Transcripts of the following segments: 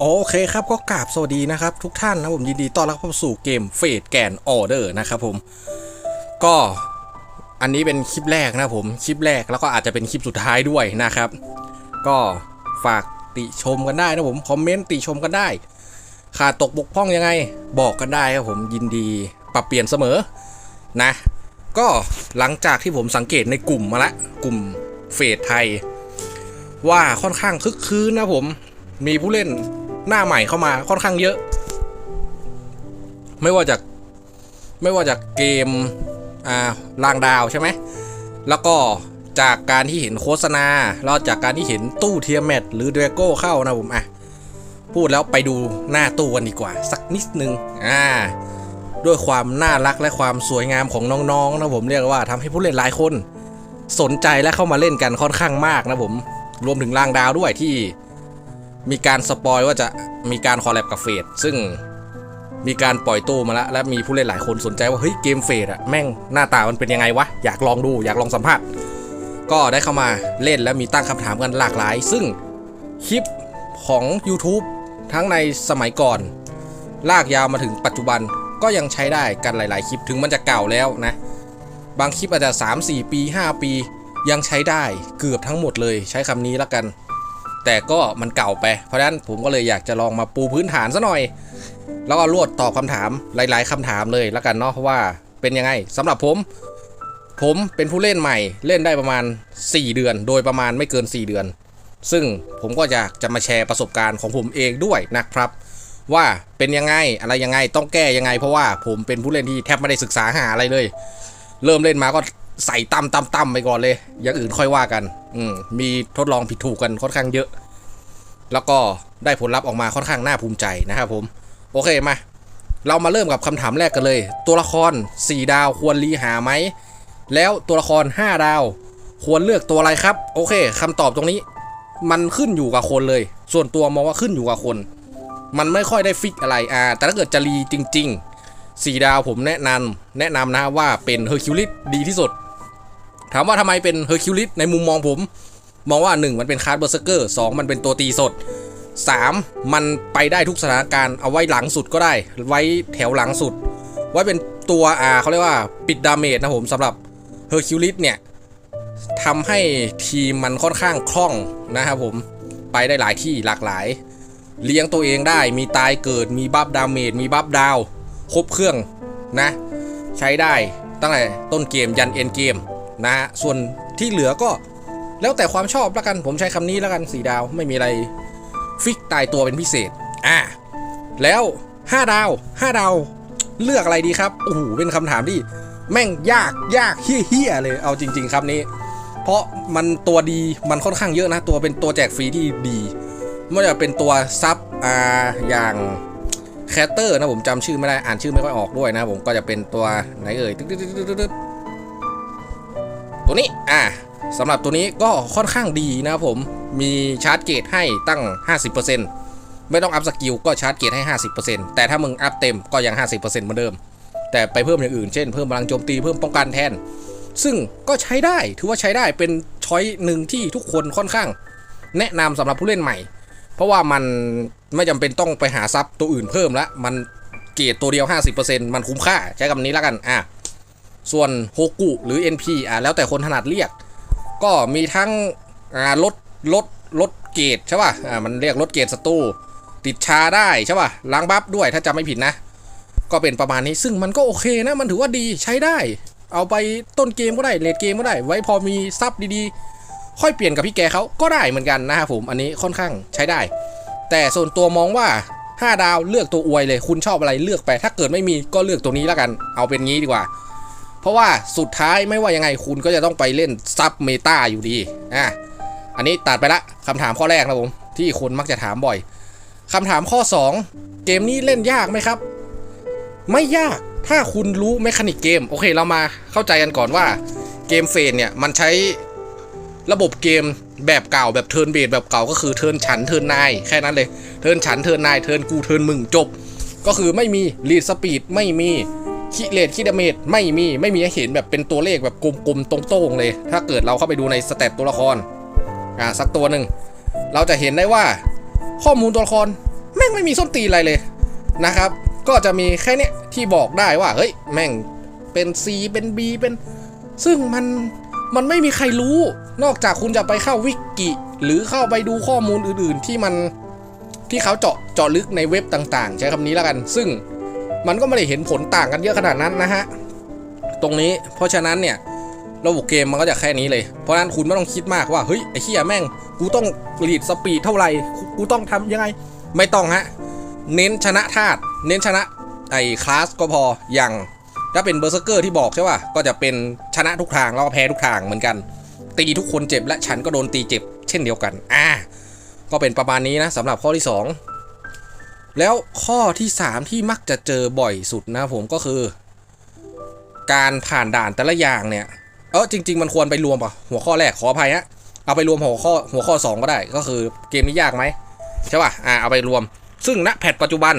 โอเคครับก็กราบสวัสดีนะครับ ทุกท่านนะผมยินดีต้อนรับเข้าสู่เกมเฟดแกนออเดอร์นะครับผม ก็อันนี้เป็นคลิปแรกนะผมคลิปแรกแล้วก็อาจจะเป็นคลิปสุดท้ายด้วยนะครับ ก็ฝากติชมกันได้นะผมคอมเมนต์ติชมกันได้ ขาดตกบกพร่องยังไง บอกกันได้ครับผมยินดีปรับเปลี่ยนเสมอนะ ก็หลังจากที่ผมสังเกตในกลุ่มมาละกลุ่มเฟดไทย ว่าค่อนข้างคึกคืนนะผมมีผู้เล่น หน้าใหม่เข้ามาค่อนข้างเยอะ ไม่ว่าจากไม่ว่าจากเกมอ่าลางดาวใช่ไหมแล้วก็จากการที่เห็นโฆษณาแล้วจากการที่เห็นตู้เทียมแมทหรือเดรโก้เข้านะผมอะพูดแล้วไปดูหน้าตู้กันดีกว่า สักนิดนึงอ่าด้วยความน่ารักและความสวยงามของน้องๆนะผมเรียกว่าทำให้ผู้เล่นหลายคน สนใจและเข้ามาเล่นกันค่อนข้างมากนะผมรวมถึงลางดาวด้วยที่ มีการสปอยว่าจะมีการคอลแลบกับเฟดซึ่งมีการปล่อยตู้มาแล้วและมีผู้เล่นหลายคนสนใจว่าเฮ้ยเกมเฟดอะแม่งหน้าตามันเป็นยังไงวะ อยากลองดูอยากลองสัมผัสก็ได้เข้ามาเล่นและมีตั้งคำถามกันหลากหลาย ซึ่งคลิปของ YouTube ทั้งในสมัยก่อน ลากยาวมาถึงปัจจุบันก็ยังใช้ได้กันหลาย ๆ คลิปถึงมันจะเก่าแล้วนะ บางคลิปอาจจะ 3-4 ปี 5 ปี ยังใช้ได้เกือบทั้งหมดเลยใช้คำนี้แล้วกัน แต่ก็มันเก่าไป เพราะฉะนั้นผมก็เลยอยากจะลองมาปูพื้นฐานซะหน่อย แล้วก็รวดตอบคำถามหลาย ๆคำถามเลยแล้วกันเนาะว่าเป็นยังไงสำหรับผม ผมเป็นผู้เล่นใหม่เล่นได้ประมาณ 4 เดือน โดยประมาณไม่เกิน 4 เดือน ซึ่งผมก็อยากจะมาแชร์ประสบการณ์ของผมเองด้วยนะครับ ว่าเป็นยังไงอะไรยังไงต้องแก้ยังไง เพราะว่าผมเป็นผู้เล่นที่แทบไม่ได้ศึกษาหาอะไรเลย เริ่มเล่นมาก็ ใส่ตำตำตำไปก่อนเลย อย่างอื่นค่อยว่ากัน อืมมีทดลองผิดถูกกันค่อนข้างเยอะ แล้วก็ได้ผลลัพธ์ออกมาค่อนข้างน่าภูมิใจนะครับผม โอเคมา เรามาเริ่มกับคำถามแรกกันเลย ตัวละคร 4 ดาวควรรีหาไหม แล้วตัวละคร 5 ดาว ควรเลือกตัวอะไรครับ โอเคคำตอบตรงนี้ มันขึ้นอยู่กับคนเลย ส่วนตัวมองว่าขึ้นอยู่กับคน มันไม่ค่อยได้ฟิกอะไรอ่าแต่ถ้าเกิดจะรีจริง ๆ 4 ดาวผมแนะนำแนะนำนะว่าเป็นเฮอร์คิวลิสดีที่สุด ถามว่าทำไมเป็นเฮอร์คิวลิสในมุมมองผม มองว่า 1 มันเป็นคาร์ดเบอร์เซอร์เกอร์2มันเป็นตัวตีสด 3 มันไปได้ทุกสถานการณ์เอาไว้หลังสุดก็ได้ ไว้แถวหลังสุด ไว้เป็นตัวอ่าเขาเรียกว่าปิดดาเมจนะผมสำหรับเฮอร์คิวลิสเนี่ยทำให้ทีมมันค่อนข้างคล่องนะครับผมไปได้หลายที่หลากหลาย เลี้ยงตัวเองได้มีตายเกิดมีบัฟดาเมจมีบัฟดาว ครบเครื่องนะ ใช้ได้ตั้งแต่ต้นเกมยันเอ็นเกม นะฮะส่วนที่เหลือก็แล้วแต่ความชอบแล้วกันผมใช้คำนี้แล้วกันสีดาวไม่มีอะไรฟิกตายตัวเป็นพิเศษอะแล้ว 5 ดาว 5 ดาว เลือกอะไรดีครับโอ้โหเป็นคำถามที่ แม่งยากยากเฮี้ยเลยเอาจริง ๆ ครับนี้ เพราะมันตัวดีมันค่อนข้างเยอะนะ ตัวเป็นตัวแจกฟรีที่ดีไม่ว่าจะเป็นตัวซับอ่าอย่างแคตเตอร์นะผมจำชื่อไม่ได้อ่านชื่อไม่ค่อยออกด้วยนะผมก็จะเป็นตัวไหนเอ่ยตึ๊ด ตัวนี้อ่าสำหรับตัวนี้ก็ค่อนข้างดีนะครับผมมีชาร์จเกตให้ตั้ง 50%ไม่ต้องอัพสกิลก็ชาร์จเกตให้ 50%แต่ถ้ามึงอัพเต็มก็ยัง 50%เหมือนเดิม แต่ไปเพิ่มอย่างอื่นเช่นเพิ่มพลังโจมตีเพิ่มป้องกันแทน ซึ่งก็ใช้ได้ถือว่าใช้ได้เป็นช้อยหนึ่งที่ทุกคนค่อนข้าง แนะนำสำหรับผู้เล่นใหม่ เพราะว่ามันไม่จำเป็นต้องไปหาซับตัวอื่นเพิ่มละมันเกรดตัวเดียว 50%มันคุ้มค่าใช้คำนี้แล้วกันอะ ส่วนโฮกุหรือ NP อะแล้วแต่คนถนัดเรียก ก็มีทั้งอ่าลดลดลดเกรดใช่ป่ะอ่ามันเรียกลดเกรดศัตรูติดชาได้ใช่ป่ะล้างบัฟด้วยถ้าจำไม่ผิดนะ ก็เป็นประมาณนี้ซึ่งมันก็โอเคนะ มันถือว่าดีใช้ได้ เอาไปต้นเกมก็ได้เลดเกมก็ได้ ไว้พอมีซับดีๆ ค่อยเปลี่ยนกับพี่แกเขาก็ได้เหมือนกันนะครับผมอันนี้ค่อนข้างใช้ได้ แต่ส่วนตัวมองว่า 5 ดาวเลือกตัวอวยเลย คุณชอบอะไรเลือกไป ถ้าเกิดไม่มีก็เลือกตัวนี้แล้วกัน เอาเป็นงี้ดีกว่า เพราะว่าสุดท้ายไม่ว่ายังไงคุณก็จะต้องไปเล่นซับเมตาอยู่ดีอะอันนี้ตัดไปละคำถามข้อแรกนะผมที่คนมักจะถามบ่อยคำถามข้อ 2 เกมนี้เล่นยากไหมครับ ไม่ยากถ้าคุณรู้แมคานิกเกม โอเคเรามาเข้าใจกันก่อนว่าเกมเฟนเนี่ยมันใช้ระบบเกมแบบเก่าแบบเทิร์นเบสแบบเก่าก็คือเทิร์นฉันเทิร์นนายแค่นั้นเลยเทิร์นฉันเทิร์นนายเทิร์นกูเทิร์นมึงจบ ก็คือไม่มีลีดสปีดไม่มี คิเลตคิดาเมจไม่มีไม่มีให้เห็นแบบเป็นตัวเลขแบบกลมๆตรงๆเลย ถ้าเกิดเราเข้าไปดูในสเตตตัวละครอ่าสักตัวหนึ่งเราจะเห็นได้ว่าข้อมูลตัวละครแม่งไม่มีส้นตีนอะไรเลยนะครับ ก็จะมีแค่นี้ที่บอกได้ว่าเฮ้ยแม่งเป็น C เป็น B เป็น ซึ่งมันมันไม่มีใครรู้ นอกจากคุณจะไปเข้าวิกิ หรือเข้าไปดูข้อมูลอื่นๆที่มันที่เขาเจาะเจาะลึกในเว็บต่าง ๆ ใช้คำนี้แล้วกัน ซึ่ง มันก็ไม่ได้เห็นผลต่างกันเยอะขนาดนั้นนะฮะ ตรงนี้เพราะฉะนั้นเนี่ยระบบเกมมันก็จะแค่นี้เลย เพราะนั้นคุณไม่ต้องคิดมากว่า เฮ้ย ไอ้เหี้ยแม่ง กูต้องรีดสปีดเท่าไหร่ กูต้องทำยังไง ไม่ต้องฮะ เน้นชนะธาตุ เน้นชนะไอ้คลาสก็พอ อย่างถ้าเป็นเบอร์เซอร์เกอร์ที่บอกใช่ป่ะ ก็จะเป็นชนะทุกทางแล้วก็แพ้ทุกทางเหมือนกัน ตีทุกคนเจ็บและฉันก็โดนตีเจ็บ เช่นเดียวกัน อ่า ก็เป็นประมาณนี้นะสำหรับข้อที่ 2 แล้วข้อที่ 3 ที่มักจะเจอบ่อยสุดนะผมก็คือ การผ่านด่านแต่ละอย่างเนี่ย เออจริง ๆ มันควรไปรวมป่ะหัวข้อแรกขออภัยฮะเอาไปรวมหัวข้อหัวข้อ 2 ก็ได้ก็คือเกมนี้ยากไหมใช่ป่ะอ่าเอาไปรวม ซึ่งณแพทปัจจุบัน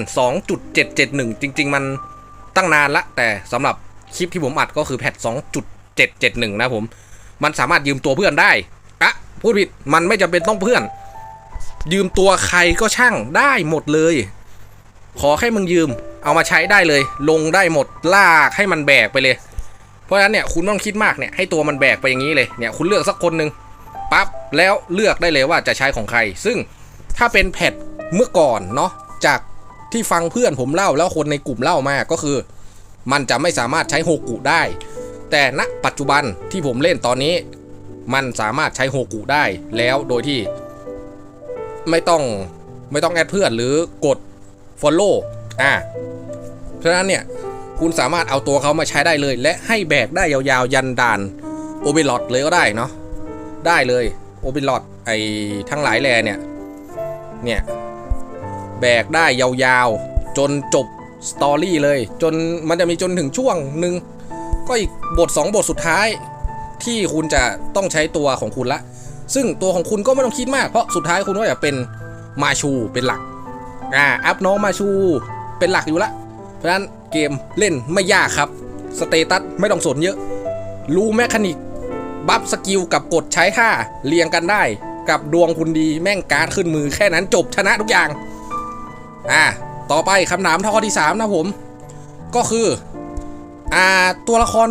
2.771 จริง ๆ มันตั้งนานละ แต่สำหรับคลิปที่ผมอัดก็คือแพท2.771 นะผม มันสามารถยืมตัวเพื่อนได้อะพูดผิดมันไม่จำเป็นต้องเพื่อน ยืมตัวใครก็ช่างได้หมดเลย ขอแค่มึงยืม เอามาใช้ได้เลย ลงได้หมดลากให้มันแบกไปเลย เพราะฉะนั้นเนี่ยคุณต้องคิดมากเนี่ยให้ตัวมันแบกไปอย่างนี้เลยเนี่ยคุณเลือกสักคนหนึ่งปั๊บแล้วเลือกได้เลยว่าจะใช้ของใคร ซึ่งถ้าเป็นแพทเมื่อก่อนเนาะจากที่ฟังเพื่อนผมเล่าแล้วคนในกลุ่มเล่ามาก็คือ มันจะไม่สามารถใช้โฮกุได้ แต่ณปัจจุบันที่ผมเล่นตอนนี้ มันสามารถใช้โฮกุได้แล้วโดยที่ ไม่ต้องไม่ต้องแอดเพื่อนหรือกด Follow อ่าเพราะฉะนั้นเนี่ยคุณสามารถเอาตัวเขามาใช้ได้เลย และให้แบกได้ยาวๆ ยันด่านโอเบลอดเลยก็ได้เนาะได้เลยโอเบลอดไอทั้งหลายแลเนี่ยเนี่ยแบกได้ยาวๆ จนจบสตอรี่เลย จนมันจะมีจนถึงช่วงหนึ่งก็อีกบท 2 บทสุดท้าย ที่คุณจะต้องใช้ตัวของคุณละ ซึ่งตัวของคุณก็ไม่ต้องคิดมากเพราะสุดท้ายคุณก็จะเป็นมาชูเป็นหลัก อ่าอัพน้องมาชูเป็นหลักอยู่ละ เพราะฉะนั้นเกมเล่นไม่ยากครับ สเตตัสไม่ต้องสนเยอะ รู้แมคานิกบัฟสกิลกับกดใช้ท่าเรียงกันได้ กับดวงคุณดีแม่งการดขึ้นมือแค่นั้นจบชนะทุกอย่าง อ่า ต่อไปคำถามข้อที่ 3 นะผม ก็คือ อ่า ตัวละคร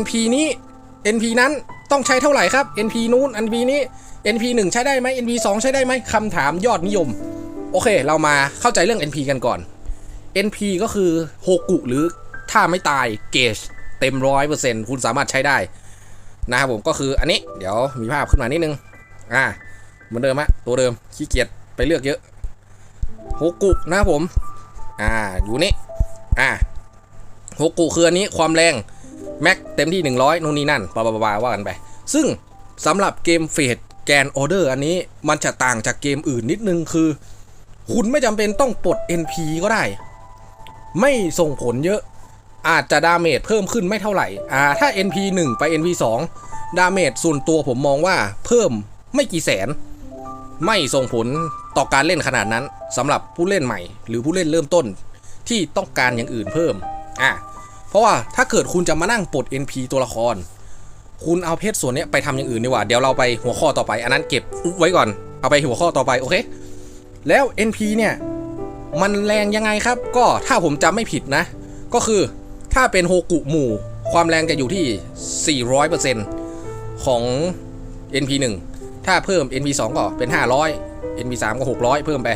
NP นี้ NP นั้นต้องใช้เท่าไหร่ครับ NP นู้น NP นี้ NP 1 ใช้ได้ไหม NP 2 ใช้ได้ไหมคำถามยอดนิยม โอเค เรามาเข้าใจเรื่อง NP กันก่อน NP ก็คือโฮกุหรือถ้าไม่ตายเกจเต็มร้อยเปอร์เซ็นต์คุณสามารถใช้ได้ นะครับผมก็คืออันนี้เดี๋ยวมีภาพขึ้นมานิดนึง อ่าเหมือนเดิมฮะตัวเดิมขี้เกียจไปเลือกเยอะโฮกุนะครับผม อ่าอยู่นี่ อ่าโฮกุคืออันนี้ความแรง แม็กเต็มที่ 100นู่นนี่นั่นปะปะปะปะว่ากันไป ซึ่งสำหรับเกมเฟดแกนออเดอร์อันนี้มันจะต่างจากเกมอื่นนิดนึงคือ คุณไม่จำเป็นต้องปลด NP ก็ได้ ไม่ส่งผลเยอะ อาจจะดาเมจเพิ่มขึ้นไม่เท่าไหร่ อ่า ถ้า NP 1 ไป NP 2 ดาเมจส่วนตัวผมมองว่าเพิ่มไม่กี่แสน ไม่ส่งผลต่อการเล่นขนาดนั้นสำหรับผู้เล่นใหม่ หรือผู้เล่นเริ่มต้นที่ต้องการอย่างอื่นเพิ่ม อะ เพราะว่าถ้าเกิดคุณจะมานั่งปลด NP ตัวละคร คุณเอาเพชรส่วนนี้ไปทำอย่างอื่นดีกว่า เดี๋ยวเราไปหัวข้อต่อไป อันนั้นเก็บไว้ก่อน เอาไปหัวข้อต่อไป โอเค แล้ว NP เนี่ยมันแรงยังไงครับ ก็ถ้าผมจำไม่ผิดนะ ก็คือถ้าเป็นโฮกุหมู่ ความแรงจะอยู่ที่ 400%ของ NP 1 ถ้าเพิ่ม NP 2 ก็เป็น 500 NP 3 ก็ 600 เพิ่มไป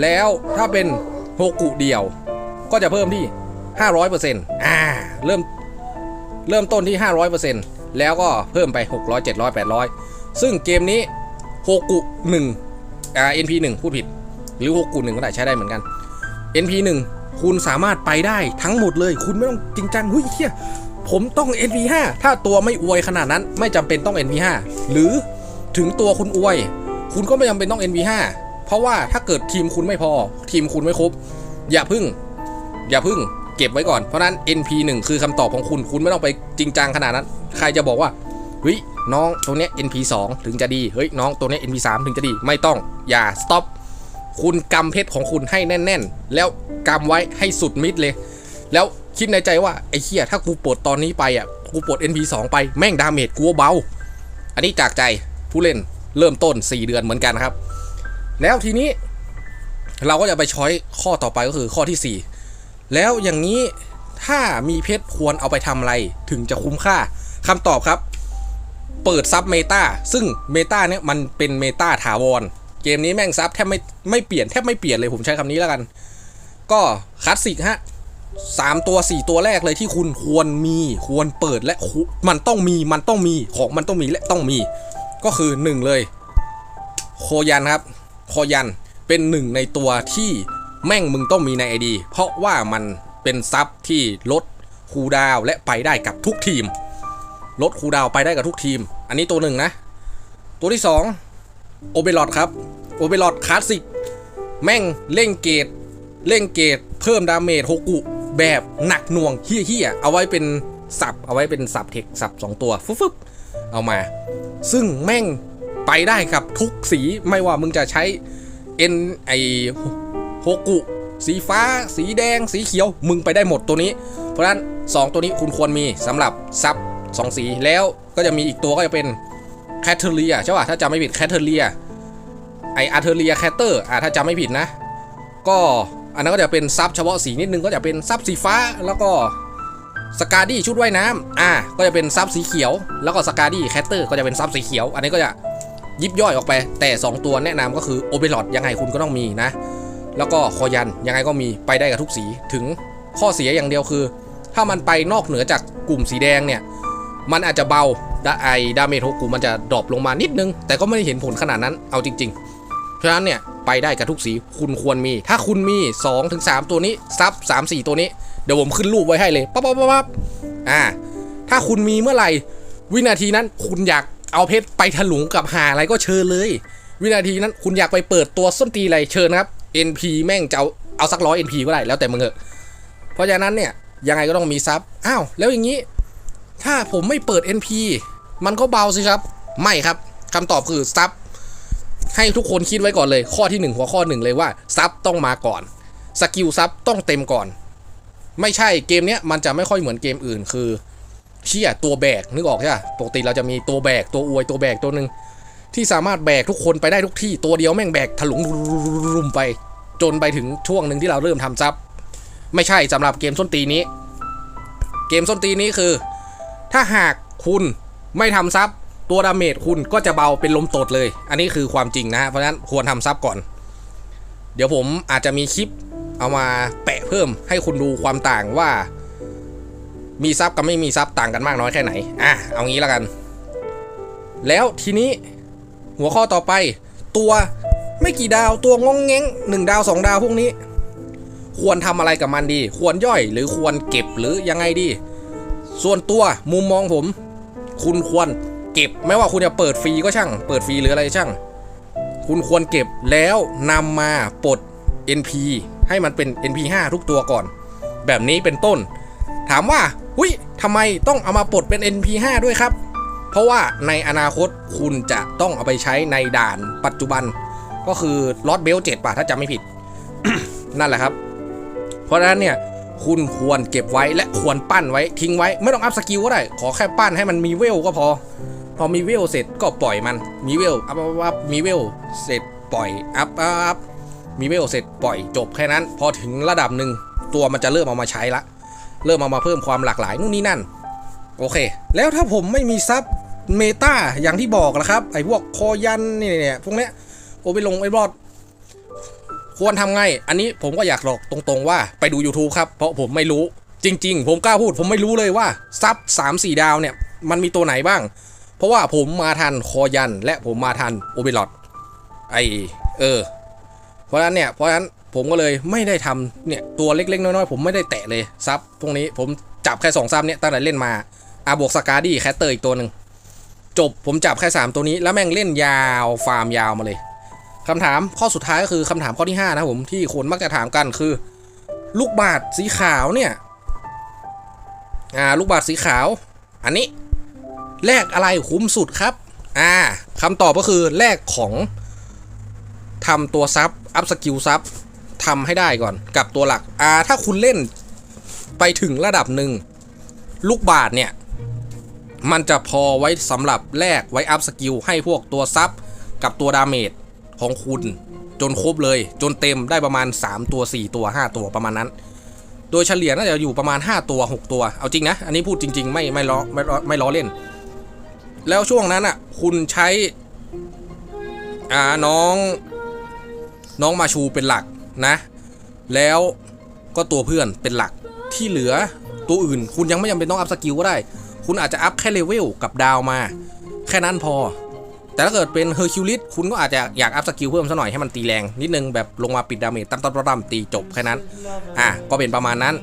แล้วถ้าเป็นโฮกุเดียว ก็จะเพิ่มที่ 500%อ่าเริ่มเริ่มต้นที่ 500%แล้วก็เพิ่มไป 600 700 800 ซึ่งเกมนี้โฮกุ1 อ่า NP 1พูดผิด หรือโฮกุ1ก็ได้ใช้ได้เหมือนกัน NP 1คุณสามารถไปได้ทั้งหมดเลย คุณไม่ต้องจริงจังเฮ้ยเฮียผมต้อง NP 5ถ้าตัวไม่อวยขนาดนั้นไม่จำเป็นต้อง NP 5หรือถึงตัวคุณอวย คุณก็ไม่จำเป็นต้อง NP 5เพราะว่าถ้าเกิดทีมคุณไม่พอ ทีมคุณไม่ครบ อย่าพึ่ง อย่าพึ่งเก็บไว้ก่อน เพราะนั้น NP 1คือคำตอบของคุณ คุณไม่ต้องไปจริงจังขนาดนั้น ใครจะบอกว่าเฮ้ย น้องตัวเนี้ย NP 2 ถึงจะดี เฮ้ยน้องตัวเนี้ย NP 3 ถึงจะดี ไม่ต้อง อย่า stop คุณกำเพชรของคุณให้แน่น ๆ แล้วกำไว้ให้สุดมิดเลย แล้วคิดในใจว่าไอ้เหี้ยถ้ากูปลดตอนนี้ไปอะ กูปลด NP 2 ไป แม่งดาเมจกูว่าเบา อันนี้จากใจผู้เล่นเริ่มต้น 4 เดือนเหมือนกันครับ แล้วทีนี้ เราก็จะไปช้อยข้อต่อไปก็คือข้อที่ 4 แล้วอย่างนี้ถ้ามีเพชรควรเอาไปทำอะไรถึงจะคุ้มค่าคำตอบครับ เปิดซับเมตาซึ่งเมตาเนี่ยมันเป็นเมตาถาวร เกมนี้แม่งซับแทบไม่ไม่เปลี่ยนแทบไม่เปลี่ยนเลยผมใช้คำนี้แล้วกัน ก็คลาสสิกฮะสามตัวสี่ตัวแรกเลยที่คุณควรมีควรเปิดและมันต้องมีมันต้องมีของมันต้องมีและต้องมี ก็คือหนึ่งเลย โคยันครับโคยันเป็นหนึ่งในตัวที่แม่งมึงต้องมีใน ID เพราะว่ามันเป็นซับที่ลดคูดาวและไปได้กับทุกทีม ลดคูดาวไปได้กับทุกทีม อันนี้ตัวหนึ่งนะ ตัวที่2โอเบลอดครับโอเบลอดคลาสสิกแม่งเล่งเกตเล่งเกตเพิ่มดาเมจโฮกุแบบหนักหน่วงเฮี้ยๆเอาไว้เป็นสับเอาไว้เป็นสับเทคสับ2ตัวฟึบๆเอามา ซึ่งแม่งไปได้กับทุกสีไม่ว่ามึงจะใช้เอ็นไอโฮกุสีฟ้า สีแดง สีเขียว มึงไปได้หมดตัวนี้ เพราะฉะนั้น 2 ตัวนี้คุณควรมีสำหรับซับ 2 สีแล้วก็จะมีอีกตัวก็จะเป็นแคทเทอรียใช่ป่ะถ้าจำไม่ผิดแคทเทอรียไออาร์เทอรียแคตเตอร์อะถ้าจำไม่ผิดนะ ก็อันนั้นก็จะเป็นซับเฉพาะสีนิดนึงก็จะเป็นซับสีฟ้าแล้วก็สกาดี้ชุดว่ายน้ำอะก็จะเป็นซับสีเขียว แล้วก็สกาดี้แคตเตอร์ก็จะเป็นซับสีเขียว อันนี้ก็จะยิบย่อยออกไป แต่ 2 ตัวแนะนำก็คือโอเบลอดยังไงคุณก็ต้องมีนะ แล้วก็คอยันยังไงก็มีไปได้กับทุกสีถึงข้อเสียอย่างเดียวคือ ถ้ามันไปนอกเหนือจากกลุ่มสีแดงเนี่ย มันอาจจะเบาดาไอดาเมจโฮกุมันจะดรอปลงมานิดนึง แต่ก็ไม่ได้เห็นผลขนาดนั้นเอาจริง ๆ เพราะฉะนั้นเนี่ยไปได้กับทุกสีคุณควรมี ถ้าคุณมี 2-3ถึงตัวนี้ซับ 3 4 ตัวนี้ เดี๋ยวผมขึ้นรูปไว้ให้เลยปั๊บปั๊บปั๊บปั๊บอ่า ถ้าคุณมีเมื่อไหร่ วินาทีนั้นคุณอยากเอาเพชรไปถลุงกับหาอะไรก็เชิญเลย วินาทีนั้นคุณอยากไปเปิดตัวส้นตีอะไรเชิญนะครับ NP แม่งจะเอาเอาสักร้อย NP ก็ได้แล้วแต่มึงเถอะเพราะฉะนั้นเนี่ยยังไงก็ต้องมีซับอ้าวแล้วอย่างนี้ ถ้าผมไม่เปิด NP มันก็เบาสิครับ ไม่ครับคำตอบคือซับให้ทุกคนคิดไว้ก่อนเลย ข้อที่ 1 หัวข้อหนึ่งเลยว่าซับต้องมาก่อนสกิลซับต้องเต็มก่อน ไม่ใช่เกมเนี้ยมันจะไม่ค่อยเหมือนเกมอื่นคือเชี่ยตัวแบกนึกออกใช่ปะปกติเราจะมีตัวแบกตัวอวยตัวแบกตัวหนึ่งที่สามารถแบกทุกคนไปได้ทุกที่ตัวเดียวแม่งแบกถลุงรุมไป จนไปถึงช่วงหนึ่งที่เราเริ่มทำซับไม่ใช่สำหรับเกมส้นตีนี้ เกมส้นตีนี้คือ ถ้าหากคุณไม่ทำซับตัวดาเมจคุณก็จะเบาเป็นลมตดเลย อันนี้คือความจริงนะฮะเพราะฉะนั้นควรทำซับก่อน เดี๋ยวผมอาจจะมีคลิปเอามาแปะเพิ่มให้คุณดูความต่างว่า มีซับกับไม่มีซับต่างกันมากน้อยแค่ไหนอะเอางี้แล้วกัน แล้วทีนี้หัวข้อต่อไปตัวไม่กี่ดาวตัวงงเง้งหนึ่งดาวสองดาวพวกนี้ ควรทำอะไรกับมันดี ควรย่อยหรือควรเก็บหรือยังไงดี ส่วนตัวมุมมองผม คุณควรเก็บไม่ว่าคุณจะเปิดฟรีก็ช่าง เปิดฟรีหรืออะไรช่าง คุณควรเก็บแล้วนำมาปลด NP ให้มันเป็น NP5 ทุกตัวก่อน แบบนี้เป็นต้น ถามว่าหุยทำไมต้องเอามาปลดเป็น NP5 ด้วยครับ เพราะว่าในอนาคตคุณจะต้องเอาไปใช้ในด่านปัจจุบัน ก็คือลอตเบลเจ็ดป่ะถ้าจำไม่ผิด นั่นแหละครับ เพราะฉะนั้นเนี่ย คุณควรเก็บไว้และควรปั้นไว้ทิ้งไว้ไม่ต้องอัพสกิลก็ได้ ขอแค่ปั้นให้มันมีเวลก็พอ พอมีเวลเสร็จก็ปล่อยมันมีเวลอัพอัพมีเวลเสร็จปล่อยอัพอัพมีเวลเสร็จปล่อยจบแค่นั้น พอถึงระดับหนึ่งตัวมันจะเริ่มเอามาใช้ละ เริ่มเอามาเพิ่มความหลากหลายนู่นนี่นั่น โอเค แล้วถ้าผมไม่มีซับเมตาอย่างที่บอกแล้วครับ ไอ้พวกคอยันเนี่ยเนี่ยพวกเนี้ยโอไปลงไอ้บอด ควรทำไง อันนี้ผมก็อยากบอกตรงๆว่าไปดู YouTube ครับ เพราะผมไม่รู้จริง ๆ ผมกล้าพูด ผมไม่รู้เลยว่าซับ3 4ดาวเนี่ย มันมีตัวไหนบ้าง เพราะว่าผมมาทันคอยัน และผมมาทันโอเบลอดไอเออ เพราะฉะนั้นเนี่ยเพราะฉะนั้นผมก็เลยไม่ได้ทำเนี่ยตัวเล็กๆ น้อยๆ ผมไม่ได้แตะเลยซับพวกนี้ผมจับแค่2ซับเนี่ยตั้งแต่เล่นมาอาบวกสกาดี้แคตเตอร์อีกตัวหนึ่งจบผมจับแค่ 3 ตัวนี้แล้วแม่งเล่นยาวฟาร์มยาวมาเลย คำถามข้อสุดท้ายก็คือคำถามข้อที่ 5 นะผมที่คนมักจะถามกันคือ ลูกบาศสีขาวเนี่ยอ่าลูกบาศสีขาว อันนี้แลกอะไรคุ้มสุดครับ อ่าคำตอบก็คือแลกของทำตัวซับอัพสกิลซับทำให้ได้ก่อนกับตัวหลัก อ่า ถ้าคุณเล่นไปถึงระดับหนึ่ง ลูกบาศก์เนี่ย มันจะพอไว้สำหรับแลกไว้อัพสกิลให้พวกตัวซับกับตัวดาเมจ ของคุณ จนครบเลย จนเต็มได้ประมาณ 3 ตัว 4 ตัว 5 ตัวประมาณนั้น โดยเฉลี่ยน่าจะอยู่ประมาณ 5 ตัว 6 ตัว เอาจริงนะ อันนี้พูดจริง ๆ ไม่ไม่ล้อไม่ล้อไม่ล้อเล่น แล้วช่วงนั้นอะ คุณใช้อ่าน้อง น้องมาชูเป็นหลักนะ แล้วก็ตัวเพื่อนเป็นหลักที่เหลือตัวอื่น คุณยังไม่จำเป็นต้องอัพสกิลก็ได้ คุณอาจจะอัพแค่เลเวลกับดาวมา แค่นั้นพอ แต่ถ้าเกิดเป็นเฮอร์คิวลิสคุณก็อาจจะอยากอัพสกิลเพิ่มซะหน่อยให้มันตีแรง นิดนึงแบบลงมาปิดดาเมจตั้มตั้มตั้มตีจบแค่นั้น อะก็เป็นประมาณนั้น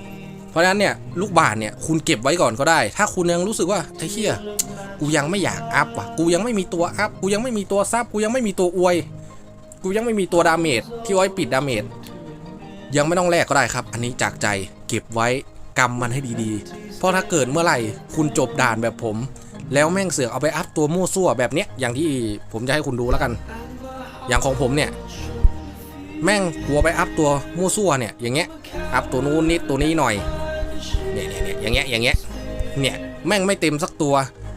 เพราะฉะนั้นเนี่ยลูกบาศก์เนี่ยคุณเก็บไว้ก่อนก็ได้ ถ้าคุณยังรู้สึกว่าไอ้เหี้ยกูยังไม่อยากอัพว่ะกูยังไม่มีตัวอัพกูยังไม่มีตัวซับกูยังไม่มีตัวอวย กูยังไม่มีตัวดาเมจที่ไว้ปิดดาเมจยังไม่ต้องแลกก็ได้ครับ อันนี้จากใจเก็บไว้กำมันให้ดีๆ เพราะถ้าเกิดเมื่อไหร่คุณจบด่านแบบผม แล้วแม่งเสือกเอาไปอัพตัวมั่วซั่วแบบเนี้ยอย่างที่ผมจะให้คุณดูแล้วกัน อย่างของผมเนี่ยแม่งกลัวไปอัพตัวมั่วซั่วเนี่ยอย่างเงี้ยอัพตัวนู้นนิดตัวนี้หน่อยเนี่ยเนี่ยเนี่ยอย่างเงี้ยอย่างเงี้ยเนี่ยแม่งไม่เต็มสักตัว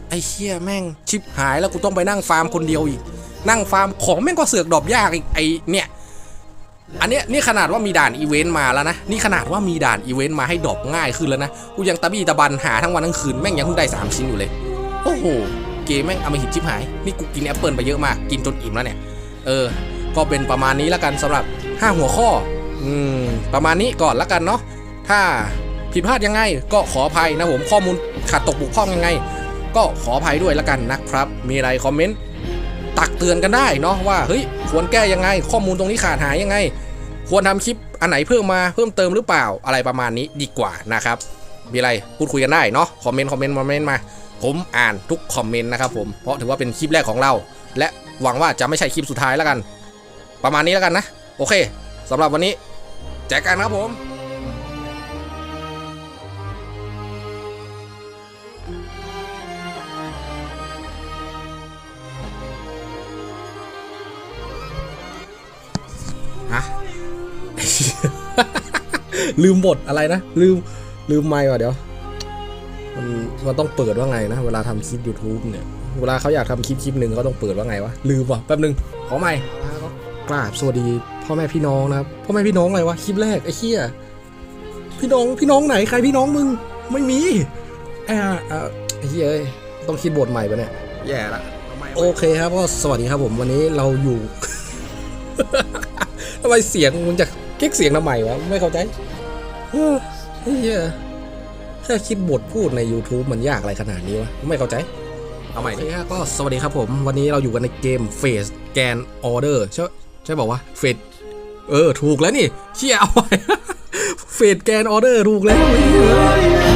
ไอ้เชี่ยแม่งชิบหายแล้วกูต้องไปนั่งฟาร์มคนเดียวอีก นั่งฟาร์มของแม่งก็เสือกดอปยากอีกไอเนี่ยอันเนี้ยนี่ขนาดว่ามีด่านอีเวนต์มาแล้วนะนี่ขนาดว่ามีด่านอีเวนต์มาให้ดอปง่ายขึ้นแล้วนะกูยังตะบี้ตะบันหาทั้งวันทั้งคืนแม่งยังเพิ่งได้สามชิ้นอยู่เลย โอ้โห เกมแม่งเอามหิดชิบหาย นี่กูกินแอปเปิลไปเยอะมาก กินจนอิ่มแล้วเนี่ย เออ ก็เป็นประมาณนี้ล้วกันสำหรับ 5 หัวข้อ อืม ประมาณนี้ก่อนล้วกันเนาะ ถ้าผิดพลาดยังไง ก็ขออภัยนะผม ข้อมูลขาดตกบกพร่องยังไง ก็ขออภัยด้วยล้วกันนะครับ มีอะไรคอมเมนต์ตักเตือนกันได้เนาะว่า เฮ้ย ควรแก้ยังไง ข้อมูลตรงนี้ขาดหายยังไง ควรทำคลิปอันไหนเพิ่มมาเพิ่มเติมหรือเปล่า อะไรประมาณนี้ดีกว่านะครับ มีอะไรพูดคุยกันได้เนาะ คอมเมนต์คอมเมนต์คอมเมนต์มา ผมอ่านทุกคอมเมนต์นะครับผม เพราะถือว่าเป็นคลิปแรกของเรา และหวังว่าจะไม่ใช่คลิปสุดท้ายแล้วกัน ประมาณนี้แล้วกันนะ โอเคสำหรับวันนี้แจกกันครับผมฮะลืมบทอะไรนะ ลืมลืมไม่ว่ะเดี๋ยว มันมันต้องเปิดว่าไงนะ เวลาทำคลิป YouTube เนี่ย เวลาเขาอยากทำคลิปคลิปหนึ่งเขาต้องเปิดว่าไงวะ ลืมว่ะแป๊บนึง ขอใหม่กราบสวัสดีพ่อแม่พี่น้องนะครับ พ่อแม่พี่น้องอะไรวะ คลิปแรกไอ้เหี้ยพี่น้องพี่น้องไหนใครพี่น้องมึง ไม่มีไอ้ห่าอะไอ้เหี้ยเอ้ยต้องคิดบทใหม่ปะเนี่ย แย่ละโอเคครับก็สวัสดีครับผมวันนี้เราอยู่ทำไมเสียงมันจะเก๊กเสียงทำไมวะไม่เข้าใจเฮ้ย เหี้ยแค่คิดบทพูดใน YouTube มันยากอะไรขนาดนี้วะ ไม่เข้าใจ เอาใหม่ดิก็สวัสดีครับผม วันนี้เราอยู่กันในเกม Face Scan Order ใช่ใช่บอกว่า Face เออ ถูกแล้วนี่ เชี่ยเอาไว้เฟดแกนออเดอร์ถูกแล้วเฮ้ย